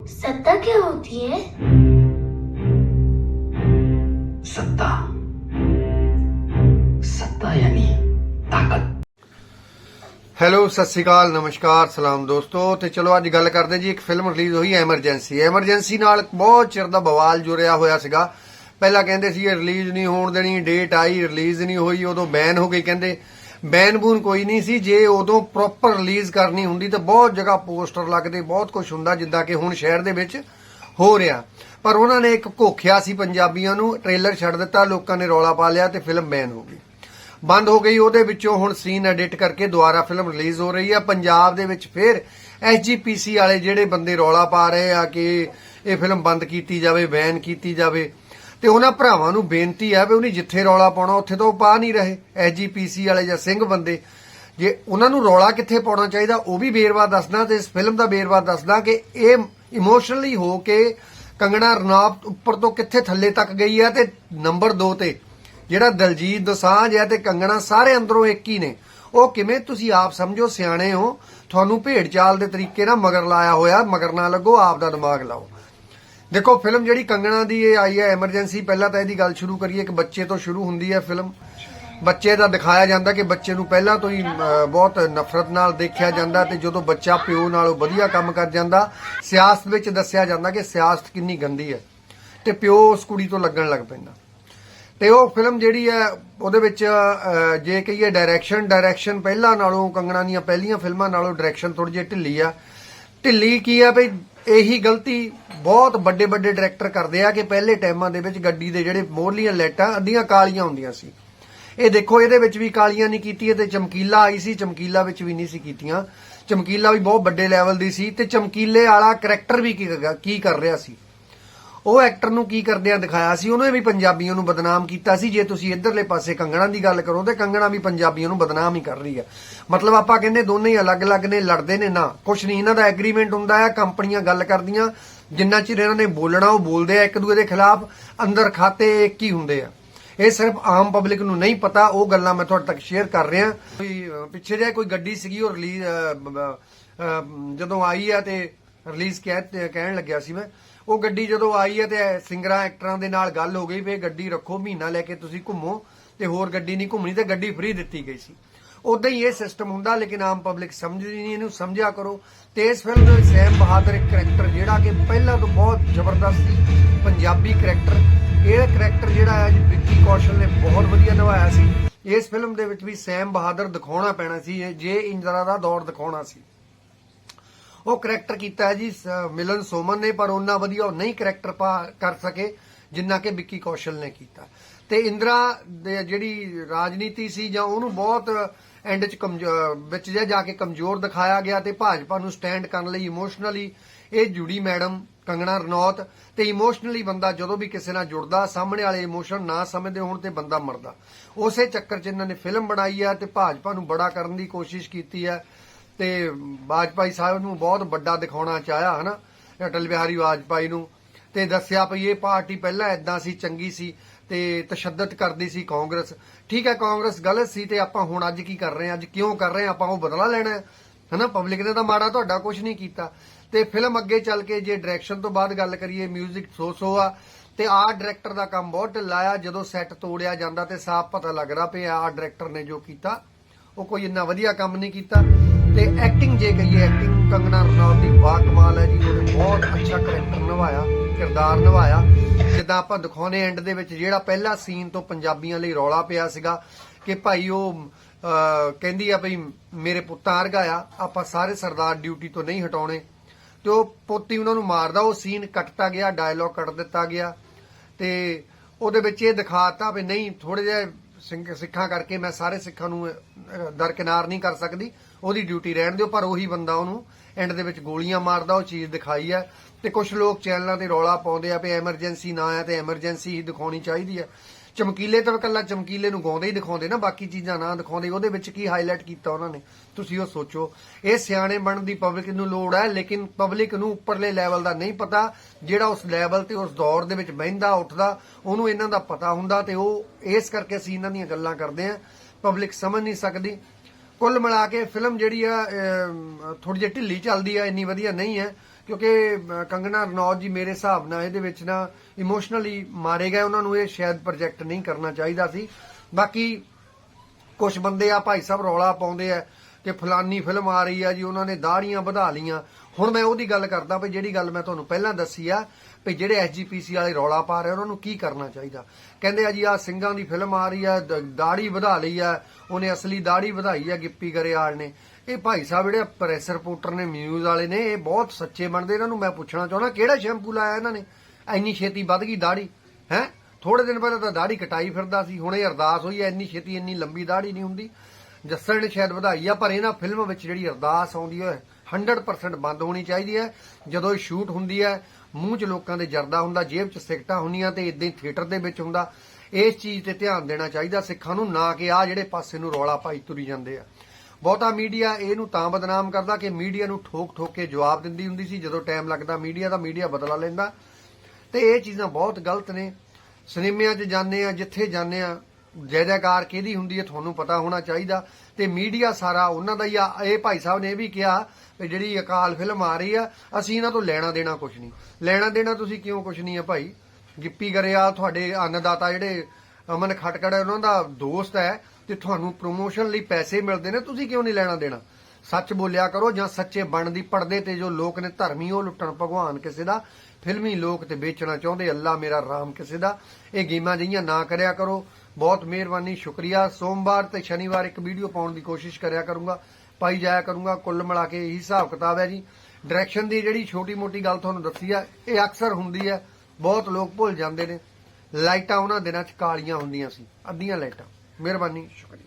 सत्ता क्या होती है सत्ता सत्ता यानी ताकत ਹੈਲੋ ਸਤਿ ਸ਼੍ਰੀ ਅਕਾਲ ਨਮਸਕਾਰ ਸਲਾਮ ਦੋਸਤੋ ਤੇ ਚਲੋ ਅੱਜ ਗੱਲ ਕਰਦੇ ਜੀ ਇੱਕ ਫਿਲਮ ਰਿਲੀਜ਼ ਹੋਈ ਹੈ ਐਮਰਜੈਂਸੀ ਐਮਰਜੈਂਸੀ ਨਾਲ ਬਹੁਤ ਚਿਰ ਦਾ ਬਵਾਲ ਜੁੜਿਆ ਹੋਇਆ ਸੀਗਾ ਪਹਿਲਾਂ ਕਹਿੰਦੇ ਸੀ ਇਹ ਰਿਲੀਜ਼ ਨਹੀਂ ਹੋਣ ਦੇਣੀ ਡੇਟ ਆਈ ਰਿਲੀਜ਼ ਨਹੀਂ ਹੋਈ ਉਦੋਂ ਬੈਨ ਹੋ ਗਈ ਕਹਿੰਦੇ ਬੈਨ ਬੂਨ ਕੋਈ ਨਹੀਂ ਸੀ। ਜੇ ਉਦੋਂ ਪ੍ਰੋਪਰ ਰਿਲੀਜ਼ ਕਰਨੀ ਹੁੰਦੀ ਤਾਂ ਬਹੁਤ ਜਗ੍ਹਾ ਪੋਸਟਰ ਲੱਗਦੇ, ਬਹੁਤ ਕੁਝ ਹੁੰਦਾ ਜਿੱਦਾਂ ਕਿ ਹੁਣ ਸ਼ਹਿਰ ਦੇ ਵਿੱਚ ਹੋ ਰਿਹਾ। ਪਰ ਉਹਨਾਂ ਨੇ ਇੱਕ ਘੋਖਿਆ ਸੀ ਪੰਜਾਬੀਆਂ ਨੂੰ ਟ੍ਰੇਲਰ ਛੱਡ ਦਿੱਤਾ, ਲੋਕਾਂ ਨੇ ਰੌਲਾ ਪਾ ਲਿਆ ਤੇ ਫਿਲਮ ਬੈਨ ਹੋ ਗਈ। ਬੰਦ ਹੋ ਗਈ, ਉਹਦੇ ਵਿੱਚੋਂ ਹੁਣ ਸੀਨ ਐਡਿਟ ਕਰਕੇ ਦੁਬਾਰਾ ਫਿਲਮ ਰਿਲੀਜ਼ ਹੋ ਰਹੀ ਆ। ਪੰਜਾਬ ਦੇ ਵਿੱਚ ਫਿਰ ਐਸਜੀਪੀਸੀ ਵਾਲੇ ਜਿਹੜੇ ਬੰਦੇ ਰੌਲਾ ਪਾ ਰਹੇ ਆ ਕਿ ਇਹ ਫਿਲਮ ਬੰਦ ਕੀਤੀ ਜਾਵੇ ਬੈਨ ਕੀਤੀ ਜਾਵੇ ਤੇ ਉਹਨਾਂ ਭਰਾਵਾਂ ਨੂੰ ਬੇਨਤੀ ਹੈ ਵੀ ਉਹਨੇ ਜਿੱਥੇ ਰੌਲਾ ਪਾਉਣਾ, ਉੱਥੇ ਤਾਂ ਉਹ ਪਾ ਨਹੀਂ ਰਹੇ ਐਸਜੀਪੀਸੀ ਵਾਲੇ ਜਾਂ ਸਿੰਘ ਬੰਦੇ। ਜੇ ਉਹਨਾਂ ਨੂੰ ਰੌਲਾ ਕਿੱਥੇ ਪਾਉਣਾ ਚਾਹੀਦਾ, ਉਹ ਵੀ ਬੇਰਵਾ ਦੱਸਣਾ ਤੇ ਇਸ ਫਿਲਮ ਦਾ ਬੇਰਵਾ ਦੱਸਦਾ ਕਿ ਇਹ ਇਮੋਸ਼ਨਲੀ ਹੋ ਕੇ ਕੰਗਣਾ ਰਣਾਵਤ ਉੱਪਰ ਤੋਂ ਕਿੱਥੇ ਥੱਲੇ ਤੱਕ ਗਈ ਹੈ ਤੇ ਨੰਬਰ 2 ਤੇ ਜਿਹੜਾ ਦਲਜੀਤ ਦੋਸਾਂਝ ਹੈ ਤੇ ਕੰਗਣਾ ਸਾਰੇ ਅੰਦਰੋਂ ਇੱਕ ਹੀ ਨੇ। ਉਹ ਕਿਵੇਂ ਤੁਸੀਂ ਆਪ ਸਮਝੋ, ਸਿਆਣੇ ਹੋ, ਤੁਹਾਨੂੰ ਭੇਡ ਚਾਲ ਦੇ ਤਰੀਕੇ ਨਾਲ ਮਗਰ ਲਾਇਆ ਹੋਇਆ, ਮਗਰ ਨਾ ਲੱਗੋ, ਆਪ ਦਾ ਦਿਮਾਗ ਲਾਓ। ਦੇਖੋ ਫਿਲਮ ਜਿਹੜੀ ਕੰਗਣਾ ਦੀ ਇਹ ਆਈ ਹੈ ਐਮਰਜੈਂਸੀ ਪਹਿਲਾਂ ਤਾਂ ਇਹਦੀ ਗੱਲ ਸ਼ੁਰੂ ਕਰੀਏ ਕਿ ਬੱਚੇ ਤੋਂ ਸ਼ੁਰੂ ਹੁੰਦੀ ਹੈ ਫਿਲਮ ਬੱਚੇ ਦਾ ਦਿਖਾਇਆ ਜਾਂਦਾ ਕਿ ਬੱਚੇ ਨੂੰ ਪਹਿਲਾਂ ਤੋਂ ਹੀ ਬਹੁਤ ਨਫ਼ਰਤ ਨਾਲ ਦੇਖਿਆ ਜਾਂਦਾ ਤੇ ਜਦੋਂ ਬੱਚਾ ਪਿਓ ਨਾਲੋਂ ਵਧੀਆ ਕੰਮ ਕਰ ਜਾਂਦਾ, ਸਿਆਸਤ ਵਿੱਚ ਦੱਸਿਆ ਜਾਂਦਾ ਕਿ ਸਿਆਸਤ ਕਿੰਨੀ ਗੰਦੀ ਹੈ ਤੇ ਪਿਓ ਉਸ ਕੁੜੀ ਤੋਂ ਲੱਗਣ ਲੱਗ ਪੈਂਦਾ। ਤੇ ਉਹ ਫਿਲਮ ਜਿਹੜੀ ਹੈ, ਉਹਦੇ ਵਿੱਚ ਜੇ ਕਹੀਏ ਡਾਇਰੈਕਸ਼ਨ ਡਾਇਰੈਕਸ਼ਨ ਪਹਿਲਾਂ ਨਾਲੋਂ ਕੰਗਣਾ ਦੀਆਂ ਪਹਿਲੀਆਂ ਫਿਲਮਾਂ ਨਾਲੋਂ ਡਾਇਰੈਕਸ਼ਨ ਥੋੜੀ ਜਿਹੀ ਢਿੱਲੀ ਆ। ਢਿੱਲੀ ਕੀ ਆ ਬਈ ਇਹੀ ਗਲਤੀ ਬਹੁਤ ਵੱਡੇ ਵੱਡੇ ਡਾਇਰੈਕਟਰ ਕਰਦੇ ਆ ਕਿ ਪਹਿਲੇ ਟਾਈਮਾਂ ਦੇ ਵਿੱਚ ਗੱਡੀ ਦੇ ਜਿਹੜੇ ਮੋਰਲੀਆਂ ਲਾਈਟਾਂ ਅੱਧੀਆਂ ਕਾਲੀਆਂ ਹੁੰਦੀਆਂ ਸੀ। ਇਹ ਦੇਖੋ, ਇਹਦੇ ਵਿੱਚ ਵੀ ਕਾਲੀਆਂ ਨਹੀਂ ਕੀਤੀ ਤੇ ਚਮਕੀਲਾ ਆਈ ਸੀ, ਚਮਕੀਲਾ ਵਿੱਚ ਵੀ ਨਹੀਂ ਸੀ ਕੀਤੀਆਂ। ਚਮਕੀਲਾ ਵੀ ਬਹੁਤ ਵੱਡੇ ਲੈਵਲ ਦੀ ਸੀ ਤੇ ਚਮਕੀਲੇ ਵਾਲਾ ਕਰੈਕਟਰ ਵੀ ਕੀ ਕਰ ਰਿਹਾ ਸੀ। ਉਹ ਐਕਟਰ ਨੂੰ ਕੀ ਕਰਦਿਆਂ ਦਿਖਾਇਆ ਸੀ, ਉਹਨੇ ਵੀ ਪੰਜਾਬੀਆਂ ਨੂੰ ਬਦਨਾਮ ਕੀਤਾ ਸੀ, ਜੇ ਤੁਸੀਂ ਇਧਰਲੇ ਪਾਸੇ ਕੰਗਣਾ ਦੀ ਗੱਲ ਕਰੋ, ਤੇ ਕੰਗਣਾ ਵੀ ਪੰਜਾਬੀਆਂ ਨੂੰ ਬਦਨਾਮ ਹੀ ਕਰ ਰਹੀ ਹੈ ਮਤਲਬ ਆਪਾਂ ਕਹਿੰਦੇ ਦੋਨੇ ਹੀ ਅਲੱਗ-ਅਲੱਗ ਨੇ, ਲੜਦੇ ਨੇ, ਨਾ। ਕੁਛ ਨਹੀਂ, ਇਹਨਾਂ ਦਾ ਐਗਰੀਮੈਂਟ ਹੁੰਦਾ ਹੈ ਕੰਪਨੀਆਂ ਗੱਲ ਕਰਦੀਆਂ, ਜਿੰਨਾ ਚਿਰ ਇਹਨਾਂ ਨੇ ਬੋਲਣਾ, ਉਹ ਬੋਲਦੇ ਆ ਇੱਕ ਦੂਜੇ ਦੇ ਖਿਲਾਫ, ਅੰਦਰ ਖਾਤੇ ਇੱਕ ਹੀ ਹੁੰਦੇ ਆ। ਇਹ ਸਿਰਫ ਆਮ ਪਬਲਿਕ ਨੂੰ ਨਹੀਂ ਪਤਾ, ਉਹ ਗੱਲਾਂ ਮੈਂ ਤੁਹਾਡੇ ਤੱਕ ਸ਼ੇਅਰ ਕਰ ਰਿਹਾ। ਕੋਈ ਪਿੱਛੇ ਜੇ ਕੋਈ ਗੱਡੀ ਸੀਗੀ, ਉਹ ਰਿਲੀਜ਼ ਜਦੋਂ ਆਈ ਆ ਤੇ ਰਿਲੀਜ਼ ਕਹਿਣ ਲੱਗਿਆ ਸੀ ਮੈਂ। ਉਹ ਗੱਡੀ ਜਦੋਂ ਆਈ ਹੈ ਤੇ ਸਿੰਗਰਾਂ, ਐਕਟਰਾਂ ਦੇ ਨਾਲ ਗੱਲ ਹੋ ਗਈ ਵੀ ਗੱਡੀ ਰੱਖੋ, ਮਹੀਨਾ ਲੈ ਕੇ ਤੁਸੀਂ ਘੁੰਮੋ ਤੇ ਹੋਰ ਗੱਡੀ ਨਹੀਂ ਘੁੰਮਣੀ ਤੇ ਗੱਡੀ ਫ੍ਰੀ ਦਿੱਤੀ ਗਈ ਸੀ। ਉਦਾਂ ਹੀ ਇਹ ਸਿਸਟਮ ਹੁੰਦਾ ਲੇਕਿਨ ਆਮ ਪਬਲਿਕ ਸਮਝਦੀ ਨਹੀਂ, ਇਹਨੂੰ ਸਮਝਿਆ ਕਰੋ। ਤੇ ਇਸ ਫਿਲਮ ਦੇ ਵਿੱਚ ਸੈਮ ਬਹਾਦਰ ਇੱਕ ਕਰੈਕਟਰ ਜਿਹੜਾ ਕਿ ਪਹਿਲਾਂ ਤੋਂ ਬਹੁਤ ਜ਼ਬਰਦਸਤ ਸੀ, ਪੰਜਾਬੀ ਕਰੈਕਟਰ ਇਹ ਕਰੈਕਟਰ ਜਿਹੜਾ ਅੱਜ ਵਿੱਕੀ ਕੌਸ਼ਲ ਨੇ ਬਹੁਤ ਵਧੀਆ ਨਿਭਾਇਆ ਸੀ। ਇਸ ਫਿਲਮ ਦੇ ਵਿੱਚ ਵੀ ਸੈਮ ਬਹਾਦਰ ਦਿਖਾਉਣਾ ਪੈਣਾ ਸੀ ਜੇ ਇੰਦਰਾ ਦਾ ਦੌਰ ਦਿਖਾਉਣਾ ਸੀ। ਉਹ ਕਰੈਕਟਰ ਕੀਤਾ ਹੈ ਜੀ ਮਿਲਨ ਸੋਮਨ ਨੇ, ਪਰ ਉਹਨਾਂ ਵਧੀਆ ਉਹ ਨਹੀਂ ਕਰੈਕਟਰ ਕਰ ਸਕੇ, ਜਿੰਨਾ ਕਿ ਵਿੱਕੀ ਕੌਸ਼ਲ ਨੇ ਕੀਤਾ। ਤੇ ਇੰਦਰਾ ਦੇ ਜਿਹੜੀ ਰਾਜਨੀਤੀ ਸੀ ਜਾਂ ਉਹਨੂੰ ਬਹੁਤ ਐਂਡ ਚ ਵਿੱਚ ਜਾ ਕੇ ਕਮਜ਼ੋਰ ਦਿਖਾਇਆ ਗਿਆ ਤੇ ਭਾਜਪਾ ਨੂੰ ਸਟੈਂਡ ਕਰਨ ਲਈ ਇਮੋਸ਼ਨਲੀ ਇਹ ਜੁੜੀ ਮੈਡਮ ਕੰਗਣਾ ਰਣੌਤ ਤੇ ਇਮੋਸ਼ਨਲੀ ਬੰਦਾ ਜਦੋਂ ਵੀ ਕਿਸੇ ਨਾਲ ਜੁੜਦਾ, ਸਾਹਮਣੇ ਵਾਲੇ ਇਮੋਸ਼ਨ ਨਾ ਸਮਝਦੇ ਹੋਣ ਤੇ ਬੰਦਾ ਮਰਦਾ। ਉਸੇ ਚੱਕਰ 'ਚ ਇਹਨਾਂ ਨੇ ਫਿਲਮ ਬਣਾਈ ਆ ਤੇ ਭਾਜਪਾ ਨੂੰ ਬੜਾ ਕਰਨ ਦੀ ਕੋਸ਼ਿਸ਼ ਕੀਤੀ ਆ। ਤੇ ਵਾਜਪਾਈ ਸਾਹਿਬ ਨੂੰ ਬਹੁਤ ਵੱਡਾ ਦਿਖਾਉਣਾ ਚਾਹਿਆ, ਹਨਾ? ਅਟਲ ਬਿਹਾਰੀ ਵਾਜਪਾਈ ਨੂੰ। ਤੇ ਦੱਸਿਆ ਭਈ ਇਹ ਪਾਰਟੀ ਪਹਿਲਾਂ ਇਦਾਂ ਸੀ, ਚੰਗੀ ਸੀ ਤੇ ਤਸ਼ੱਦਦ ਕਰਦੀ ਸੀ ਕਾਂਗਰਸ। ਠੀਕ ਹੈ, ਕਾਂਗਰਸ ਗਲਤ ਸੀ ਤੇ ਆਪਾਂ ਹੁਣ ਅੱਜ ਕੀ ਕਰ ਰਹੇ ਹਾਂ? ਅੱਜ ਕਿਉਂ ਕਰ ਰਹੇ ਹਾਂ? ਆਪਾਂ ਉਹ ਬਦਲਾ ਲੈਣਾ ਹੈ, ਹਨਾ? ਪਬਲਿਕ ਨੇ ਤਾਂ ਮਾੜਾ ਤੁਹਾਡਾ ਕੁਝ ਨਹੀਂ ਕੀਤਾ। ਤੇ ਫਿਲਮ ਅੱਗੇ ਚੱਲ ਕੇ ਜੇ ਡਾਇਰੈਕਸ਼ਨ ਤੋਂ ਬਾਅਦ ਗੱਲ ਕਰੀਏ 뮤직 ਸੋ ਸੋ ਆ। ਤੇ ਆਹ ਡਾਇਰੈਕਟਰ ਦਾ ਕੰਮ ਬਹੁਤ ਢਿੱਲਾ ਆ। ਜਦੋਂ ਸੈੱਟ ਤੋੜਿਆ ਜਾਂਦਾ ਤੇ ਸਾਫ਼ ਪਤਾ ਲੱਗਦਾ ਪਿਆ, ਆਹ ਡਾਇਰੈਕਟਰ ਨੇ ਜੋ ਕੀਤਾ, ਉਹ ਕੋਈ ਇੰਨਾ ਵਧੀਆ ਕੰਮ ਨਹੀਂ ਕੀਤਾ। ਤੇ ਐਕਟਿੰਗ ਜੇ ਕਹੀਏ ਐਕਟਿੰਗ ਕੰਗਣਾ ਰਣੌਤ ਦੀ ਬਾ ਕਮਾਲ ਹੈ ਜੀ, ਉਹਨੇ ਬਹੁਤ ਅੱਛਾ ਕਰੈਕਟਰ ਨਿਭਾਇਆ, ਕਿਰਦਾਰ ਨਿਭਾਇਆ। ਜਿੱਦਾਂ ਆਪਾਂ ਦਿਖਾਉਨੇ ਐਂਡ ਦੇ ਵਿੱਚ, ਜਿਹੜਾ ਪਹਿਲਾ ਸੀਨ ਤੋਂ ਪੰਜਾਬੀਆਂ ਲਈ ਰੌਲਾ ਪਿਆ ਸੀਗਾ ਕਿ ਭਾਈ ਉਹ ਕਹਿੰਦੀ ਆ ਭਈ ਮੇਰੇ ਪੁੱਤਾਂ ਵਰਗਾ ਆ, ਆਪਾਂ ਸਾਰੇ ਸਰਦਾਰ ਡਿਊਟੀ ਤੋਂ ਨਹੀਂ ਹਟਾਉਣੇ। ਤੇ ਉਹ ਪੋਤੀ ਉਹਨਾਂ ਨੂੰ ਮਾਰਦਾ, ਉਹ ਸੀਨ ਕੱਟਤਾ ਗਿਆ ਡਾਇਲੌਗ ਕੱਟ ਦਿੱਤਾ ਗਿਆ। ਤੇ ਉਹਦੇ ਵਿੱਚ ਇਹ ਦਿਖਾਤਾ ਵੀ ਨਹੀਂ ਥੋੜੇ ਜਿਹਾ ਸਿੱਖਾਂ ਕਰਕੇ ਮੈਂ ਸਾਰੇ ਸਿੱਖਾਂ ਨੂੰ ਦਰਕਿਨਾਰ ਨਹੀਂ ਕਰ ਸਕਦੀ। ਉਹਦੀ ਡਿਊਟੀ ਰਹਿਣ ਦਿਓ, ਪਰ ਉਹੀ ਬੰਦਾ ਉਹਨੂੰ ਐਂਡ ਦੇ ਵਿੱਚ ਗੋਲੀਆਂ ਮਾਰਦਾ, ਉਹ ਚੀਜ਼ ਦਿਖਾਈ ਹੈ। ਤੇ ਕੁਝ ਲੋਕ ਚੈਨਲਾਂ ਤੇ ਰੌਲਾ ਪਾਉਂਦੇ ਆ ਵੀ ਐਮਰਜੈਂਸੀ ਨਾ ਆ ਤੇ ਐਮਰਜੈਂਸੀ ਹੀ ਦਿਖਾਉਣੀ ਚਾਹੀਦੀ ਹੈ। ਚਮਕੀਲੇ ਤਾਂ ਇਕੱਲਾ ਚਮਕੀਲੇ ਨੂੰ ਗਾਉਂਦੇ ਹੀ ਦਿਖਾਉਂਦੇ ਨਾ, ਬਾਕੀ ਚੀਜ਼ਾਂ ਨਾ ਦਿਖਾਉਂਦੇ। ਉਹਦੇ ਵਿੱਚ ਕੀ ਹਾਈਲਾਈਟ ਕੀਤਾ ਉਹਨਾਂ ਨੇ? ਤੁਸੀਂ ਉਹ ਸੋਚੋ। ਇਹ ਸਿਆਣੇ ਬਣਨ ਦੀ ਪਬਲਿਕ ਨੂੰ ਲੋੜ ਹੈ, ਲੇਕਿਨ ਪਬਲਿਕ ਨੂੰ ਉੱਪਰਲੇ ਲੈਵਲ ਦਾ ਨਹੀਂ ਪਤਾ। ਜਿਹੜਾ ਉਸ ਲੈਵਲ ਤੇ ਉਸ ਦੌਰ ਦੇ ਵਿੱਚ ਬਹਿੰਦਾ, ਉੱਠਦਾ, ਉਹਨੂੰ ਇਹਨਾਂ ਦਾ ਪਤਾ ਹੁੰਦਾ ਤੇ ਉਹ ਇਸ ਕਰਕੇ ਅਸੀਂ ਇਹਨਾਂ ਦੀਆਂ ਗੱਲਾਂ ਕਰਦੇ ਆ ਪਬਲਿਕ ਸਮਝ ਨਹੀਂ ਸਕਦੀ। ਕੁੱਲ ਮਿਲਾ ਕੇ ਫਿਲਮ ਜਿਹੜੀ ਆ ਥੋੜੀ ਜਿਹੀ ਢਿੱਲੀ ਚੱਲਦੀ ਆ, ਇੰਨੀ ਵਧੀਆ ਨਹੀਂ ਹੈ, ਕਿਉਂਕਿ ਕੰਗਣਾ ਕੰਗਨਾ ਰਣੌਤ ਜੀ ਮੇਰੇ ਹਿਸਾਬ ਨਾਲ ਇਹਦੇ ਵਿੱਚ ਨਾ ਇਮੋਸ਼ਨਲੀ ਮਾਰੇ ਗਏ, ਉਹਨਾਂ ਨੂੰ ਇਹ ਸ਼ਾਇਦ ਪ੍ਰੋਜੈਕਟ ਨਹੀਂ ਕਰਨਾ ਚਾਹੀਦਾ ਸੀ। ਬਾਕੀ ਕੁਝ ਬੰਦੇ ਆ, ਭਾਈ ਸਾਹਿਬ ਰੌਲਾ ਪਾਉਂਦੇ ਆ ਕਿ ਫਲਾਨੀ ਫਿਲਮ ਆ ਰਹੀ ਆ ਜੀ, ਉਹਨਾਂ ਨੇ ਦਾੜੀਆਂ ਵਧਾ ਲੀਆਂ ਹੁਣ ਮੈਂ ਉਹਦੀ ਗੱਲ ਕਰਦਾ ਵੀ ਜਿਹੜੀ ਗੱਲ ਮੈਂ ਤੁਹਾਨੂੰ ਪਹਿਲਾਂ ਦੱਸੀ ਆ ਵੀ ਜਿਹੜੇ ਐਸਜੀਪੀਸੀ ਵਾਲੇ ਰੌਲਾ ਪਾ ਰਹੇ ਉਹਨਾਂ ਨੂੰ ਕੀ ਕਰਨਾ ਚਾਹੀਦਾ? ਕਹਿੰਦੇ ਆ ਜੀ ਆ ਸਿੰਘਾਂ ਦੀ ਫਿਲਮ ਆ ਰਹੀ ਆ ਦਾੜੀ ਵਧਾ ਲਈ ਆ, ਉਹਨੇ ਅਸਲੀ ਦਾੜੀ ਵਧਾਈ ਆ ਗਿੱਪੀ ਗਰੇਵਾਲ ਨੇ। ਇਹ ਭਾਈ ਸਾਹਿਬ ਜਿਹੜੇ ਪ੍ਰੈਸ ਰਿਪੋਰਟਰ ਨੇ ਨਿਊਜ਼ ਵਾਲੇ ਨੇ, ਇਹ ਬਹੁਤ ਸੱਚੇ ਬਣਦੇ, ਇਹਨਾਂ ਨੂੰ ਮੈਂ ਪੁੱਛਣਾ ਚਾਹੁੰਦਾ, ਕਿਹੜਾ ਸ਼ੈਂਪੂ ਲਾਇਆ ਇਹਨਾਂ ਨੇ? ਇੰਨੀ ਛੇਤੀ ਵੱਧ ਗਈ ਦਾੜੀ ਹੈ? ਥੋੜੇ ਦਿਨ ਪਹਿਲਾਂ ਤਾਂ ਦਾੜੀ ਕਟਾਈ ਫਿਰਦਾ ਸੀ, ਹੁਣ ਇਹ ਅਰਦਾਸ ਹੋਈ ਐ ਇੰਨੀ ਛੇਤੀ ਇੰਨੀ ਲੰਬੀ ਦਾੜੀ ਨਹੀਂ ਹੁੰਦੀ। ਜੱਸੜ ਨੇ ਸ਼ਾਇਦ ਵਧਾਈ ਆ, ਪਰ ਇਹਨਾਂ ਫਿਲਮ ਵਿੱਚ ਜਿਹੜੀ ਅਰਦਾਸ ਆਉਂਦੀ ਹੈ 100% ਬੰਦ ਹੋਣੀ ਚਾਹੀਦੀ ਹੈ ਜਦੋਂ ਇਹ ਸ਼ੂਟ ਹੁੰਦੀ ਹੈ ਮੂੰਹ 'ਚ ਲੋਕਾਂ ਦੇ ਜਰਦਾ ਹੁੰਦਾ, ਜੇਬ 'ਚ ਸਿਗਟਾਂ ਹੁੰਦੀਆਂ ਤੇ ਇਦਾਂ ਹੀ ਥੀਏਟਰ ਦੇ ਵਿੱਚ ਹੁੰਦਾ। ਇਸ ਚੀਜ਼ ਤੇ ਧਿਆਨ ਦੇਣਾ ਚਾਹੀਦਾ, ਸਿੱਖਾਂ ਨੂੰ ਨਾ ਕਿ ਆ ਜਿਹੜੇ ਪਾਸੇ ਨੂੰ ਰੌਲਾ ਪਾਈ ਤੁਰੀ ਜਾਂਦੇ ਆ। ਬਹੁਤਾ ਮੀਡੀਆ ਇਹਨੂੰ ਤਾਂ ਬਦਨਾਮ ਕਰਦਾ ਕਿ ਮੀਡੀਆ ਨੂੰ ਠੋਕ ਠੋਕ ਕੇ ਜਵਾਬ ਦਿੰਦੀ ਹੁੰਦੀ ਸੀ। ਜਦੋਂ ਟਾਈਮ ਲੱਗਦਾ ਮੀਡੀਆ ਦਾ ਮੀਡੀਆ ਬਦਲਾ ਲੈਂਦਾ। ਤੇ ਇਹ ਚੀਜ਼ਾਂ ਬਹੁਤ ਗਲਤ ਨੇ। ਸਿਨੇਮਿਆਂ 'ਚ ਜਾਂਦੇ ਆ, ਜਿੱਥੇ ਜਾਂਦੇ ਆ ਜੈ ਜੈਕਾਰ ਕਿਹਦੀ ਹੁੰਦੀ ਹੈ ਤੁਹਾਨੂੰ ਪਤਾ ਹੋਣਾ ਚਾਹੀਦਾ। ਤੇ ਮੀਡੀਆ ਸਾਰਾ, ਉਹਨਾਂ ਦਾ ਹੀ ਆ। ਇਹ ਭਾਈ ਸਾਹਿਬ ਨੇ ਇਹ ਵੀ ਕਿਹਾ ਵੀ ਜਿਹੜੀ ਅਕਾਲ ਫਿਲਮ ਆ ਰਹੀ ਆ, ਅਸੀਂ ਇਹਨਾਂ ਤੋਂ ਲੈਣਾ ਦੇਣਾ ਕੁਝ ਨਹੀਂ। ਲੈਣਾ ਦੇਣਾ ਤੁਸੀਂ ਕਿਉਂ ਕੁਝ ਨਹੀਂ ਆ ਭਾਈ? ਗਿੱਪੀ ਗਰੇਵਾਲ ਤੁਹਾਡੇ ਅੰਨਦਾਤਾ ਜਿਹੜੇ ਅਮਨ ਖਟਕੜ ਉਹਨਾਂ ਦਾ ਦੋਸਤ ਹੈ ਤੇ ਤੁਹਾਨੂੰ ਪ੍ਰੋਮੋਸ਼ਨ ਲਈ ਪੈਸੇ ਮਿਲਦੇ ਨੇ, ਤੁਸੀਂ ਕਿਉਂ ਨਹੀਂ ਲੈਣਾ ਦੇਣਾ? ਸੱਚ ਬੋਲਿਆ ਕਰੋ ਜਾਂ ਸੱਚੇ ਬਣ ਦੀ ਪਰਦੇ ਤੇ ਜੋ ਲੋਕ ਨੇ ਧਰਮੀ, ਉਹ ਲੁੱਟਣ ਭਗਵਾਨ ਕਿਸੇ ਦਾ, ਫਿਲਮੀ ਲੋਕ ਤੇ ਵੇਚਣਾ ਚਾਹੁੰਦੇ, ਅੱਲਾ ਮੇਰਾ ਰਾਮ ਕਿਸੇ ਦਾ। ਇਹ ਗੇਮਾਂ ਜਿਹੀਆਂ ਨਾ ਕਰਿਆ ਕਰੋ। ਬਹੁਤ ਮਿਹਰਬਾਨੀ, ਸ਼ੁਕਰੀਆ। ਸੋਮਵਾਰ ਤੇ ਸ਼ਨੀਵਾਰ ਇੱਕ ਵੀਡੀਓ ਪਾਉਣ ਦੀ ਕੋਸ਼ਿਸ਼ ਕਰਿਆ ਕਰੂੰਗਾ, ਪਾਈ ਜਾਇਆ ਕਰੂੰਗਾ, ਕੁੱਲ ਮਿਲਾ ਕੇ ਇਹੀ ਹਿਸਾਬ ਕਿਤਾਬ ਹੈ ਜੀ। ਡਾਇਰੈਕਸ਼ਨ ਦੀ ਜਿਹੜੀ ਛੋਟੀ ਮੋਟੀ ਗੱਲ ਤੁਹਾਨੂੰ ਦੱਸੀ ਆ, ਇਹ ਅਕਸਰ ਹੁੰਦੀ ਹੈ, ਬਹੁਤ ਲੋਕ ਭੁੱਲ ਜਾਂਦੇ ਨੇ। ਲਾਈਟਾਂ ਉਹਨਾਂ ਦਿਨਾਂ 'ਚ ਕਾਲੀਆਂ ਹੁੰਦੀਆਂ ਸੀ, ਅੱਧੀਆਂ ਲਾਈਟਾਂ। ਮਿਹਰਬਾਨੀ, ਸ਼ੁਕਰੀਆ।